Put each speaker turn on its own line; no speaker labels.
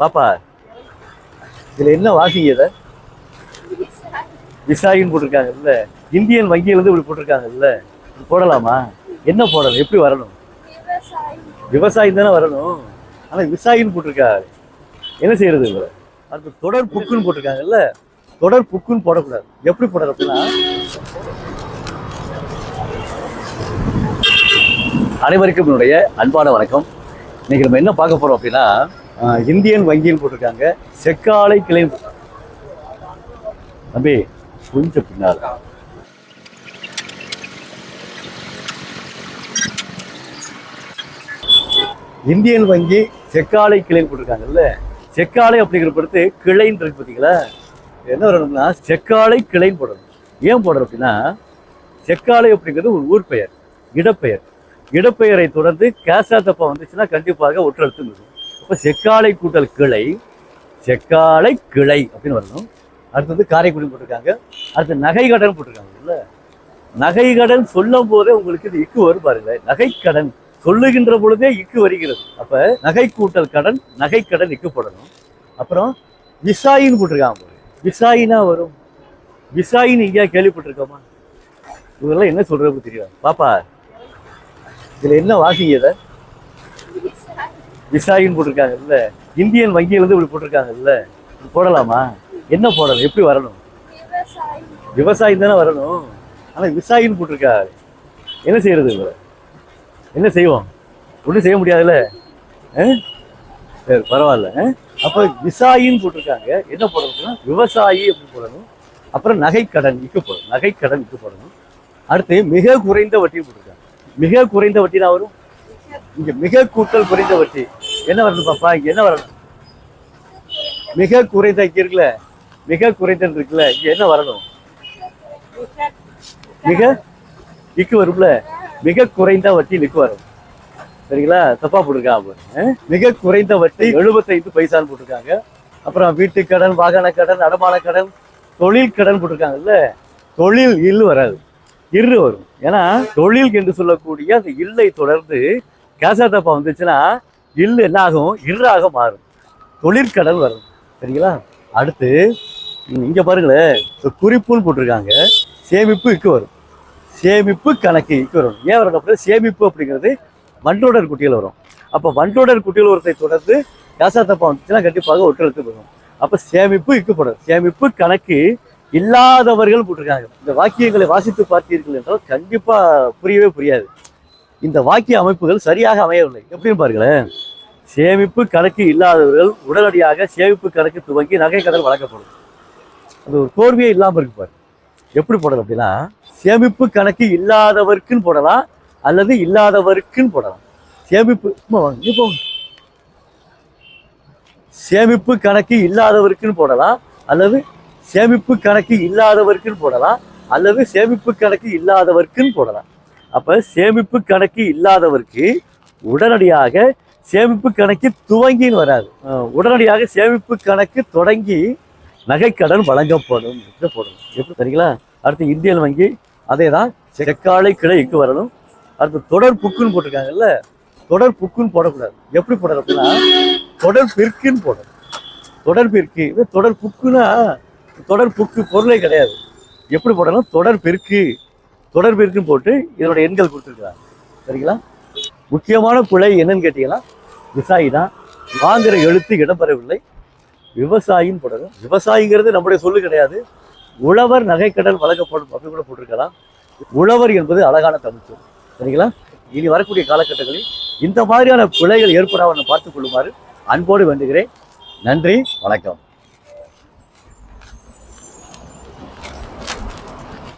பாப்பா இதுல என்ன வாசிங்க இத? விசாயின்னு போட்டிருக்காங்கல்ல. இந்தியன் வங்கியில இருந்து இப்படி போட்டிருக்காங்கல்ல. போடலாமா? என்ன போடணும்? எப்படி வரணும்? விவசாயம் தானே வரணும். ஆனா விவசாயின்னு போட்டிருக்காரு என்ன செய்யறது இதுல அடுத்து தொடர் புக்குன்னு போட்டிருக்காங்கல்ல. தொடர் புக்குன்னு போடக்கூடாது. எப்படி போடணும் அப்படின்னா அனைவருக்கும் என்னுடைய அன்பான வணக்கம். இன்னைக்கு நம்ம என்ன பார்க்க போறோம் அப்படின்னா இந்தியன் வங்கியில் போட்டிருக்காங்க. செக்காலை கிளை தம்பி கொஞ்சம் பின்னால். இந்தியன் வங்கி செக்காலை கிளைன்னு போட்டிருக்காங்கல்ல. செக்காலை அப்படிங்கிற பொறுத்து கிளைன்னு இருக்கு பார்த்தீங்களா? என்ன வரணும்னா செக்காலை கிளைன்னு போடணும் ஏன் போடுறது அப்படின்னா செக்காலை அப்படிங்கிறது ஒரு ஊர் பெயர் இடப்பெயர். இடப்பெயரை தொடர்ந்து கேசா தப்பா வந்துச்சுன்னா கண்டிப்பாக ஒற்றெழுத்து இருக்கும் இப்போ செக்காலை கூட்டல் கிளை செக்காலை கிளை அப்படின்னு வரணும். அடுத்தது காரைக்குடி போட்டிருக்காங்க. அடுத்து நகை கடன் போட்டிருக்காங்க. இல்லை? நகை கடன் சொல்லும் போதே உங்களுக்கு இது இக்கு வரும் பாருங்க நகை கடன் சொல்லுகின்ற பொழுதே இக்கு வருகிறது. அப்ப நகை கூட்டல் கடன் நகை கடன் இக்கு போடணும். அப்புறம் விசாயின்னு போட்டிருக்காங்க பாருங்க. விசாயினா வரும். விசாயின்னு எங்கேயா கேள்விப்பட்டிருக்கோமா? இதெல்லாம் என்ன சொல்றது தெரியும் பாப்பா இதுல என்ன வாசிங்க இதை? விசாயின்னு போட்டிருக்காங்கல்ல? இந்தியன் வங்கியில இருந்து இப்படி போட்டிருக்காங்கல்ல? இது போடலாமா? என்ன போடணும்? எப்படி வரணும்? விவசாயம் தானே வரணும். ஆனா விவசாயின்னு போட்டிருக்காரு என்ன செய்யறது இதுல என்ன செய்வோம்? ஒன்றும் செய்ய முடியாதுல்ல? ஆ? சரி பரவாயில்ல. அப்போ விசாயின்னு போட்டிருக்காங்க. என்ன போடணும்னா விவசாயி அப்படி போடணும். அப்புறம் நகைக்கடன் இக்கு போடணும் நகைக்கடன் இக்கு போடணும். அடுத்து மிக குறைந்த வட்டி போட்டிருக்காங்க. மிக குறைந்த வட்டி தான் வரும்? இங்கே மிக கூட்டல் குறைந்த வட்டி. என்ன வரணும் பாப்பா? இங்க என்ன வரணும்? மிக குறைந்த இங்க இருக்குல்ல? மிக குறைந்த இருக்குல்ல? இங்க என்ன வரணும்? மிக இக்கு வரும்ல? மிக குறைந்த வட்டி நிக்கு வரும். சரிங்களா? தப்பா போட்டிருக்காங்க மிக குறைந்த வட்டி எழுபத்தைந்து பைசான்னு போட்டிருக்காங்க. அப்புறம் வீட்டு கடன் வாகன கடன் அடமான கடன் தொழில் கடன் போட்டிருக்காங்கல்ல? தொழில் இல்லு வராது. இரு வரும். ஏன்னா தொழில் என்று சொல்லக்கூடிய அந்த இல்லை தொடர்ந்து கேசா தப்பா வந்துச்சுன்னா இல் என்ன ஆகும் இர்ராக மாறும். தொழிற்கடன் வரும். சரிங்களா? அடுத்து இங்கே பாருங்களேன் குறிப்புன்னு போட்டிருக்காங்க. சேமிப்பு இக்கு வரும். சேமிப்பு கணக்கு இக்கு வரும். ஏன் வரும் அப்படின்னா சேமிப்பு அப்படிங்கிறது வண்டோடர் குட்டியில் வரும். அப்போ வண்டோடர் குட்டியில் ஒருத்தை தொடர்ந்து யாசாத்தப்பா வந்துச்சுன்னா கண்டிப்பாக ஒற்றெழுத்து வரும். அப்போ சேமிப்பு இக்கப்படும் சேமிப்பு கணக்கு இல்லாதவர்கள் போட்டிருக்காங்க. இந்த வாக்கியங்களை வாசித்து பார்த்தீர்கள் என்றால் கண்டிப்பாக புரியவே புரியாது. இந்த வாக்கிய அமைப்புகள் சரியாக அமையவில்லை. எப்படின்னு பாருங்களேன். சேமிப்பு கணக்கு இல்லாதவர்கள் உடனடியாக சேமிப்பு கணக்கு துவங்கி நகை கடன் வழங்கப்படும். அது ஒரு கோர்வையே இல்லாமல் இருக்கு பாரு. எப்படி போடலாம் அப்படின்னா சேமிப்பு கணக்கு இல்லாதவருக்குன்னு போடலாம் அல்லது இல்லாதவருக்குன்னு போடலாம். சேமிப்பு இப்போ சேமிப்பு கணக்கு இல்லாதவருக்குன்னு போடலாம் அல்லது சேமிப்பு கணக்கு இல்லாதவருக்குன்னு போடலாம் அல்லது சேமிப்பு கணக்கு இல்லாதவருக்குன்னு போடலாம். அப்போ சேமிப்பு கணக்கு இல்லாதவருக்கு உடனடியாக சேமிப்பு கணக்கு துவங்கின்னு வராது. உடனடியாக சேமிப்பு கணக்கு தொடங்கி நகைக்கடன் வழங்கப்படும் போடணும். எப்படி சரிங்களா அடுத்து இந்தியன் வங்கி அதே தான் செக்காலை கிளைக்கு வரணும். அடுத்து தொடர் புக்குன்னு போட்டிருக்காங்கல்ல தொடர் புக்குன்னு போடக்கூடாது. எப்படி போடணும் அப்படின்னா தொடர் பிற்குன்னு போடணும். தொடர் பிற்கு இது தொடர் புக்குன்னா தொடர் புக்கு பொருளே கிடையாது. எப்படி போடணும்? தொடர் பெருக்கு தொடர் பெருக்குன்னு போட்டு இதோட எண்கள் கொடுத்துருக்காங்க சரிங்களா? முக்கியமான பிழை என்னன்னு கேட்டீங்கன்னா விவசாயி தான். வாங்குற எழுத்து இடம்பெறவில்லை. விவசாயின்னு போடணும் விவசாயிங்கிறது நம்முடைய சொல்லு கிடையாது. உழவர் நகைக்கடன் வழங்கப்படும் அப்படி கூட போட்டிருக்கலாம். உழவர் என்பது அழகான தமிழ் சொல். சரிங்களா? இனி வரக்கூடிய காலகட்டங்களில் இந்த மாதிரியான பிழைகள் ஏற்படாமல் பார்த்துக் கொள்ளுமாறு அன்போடு வேண்டுகிறேன். நன்றி வணக்கம்.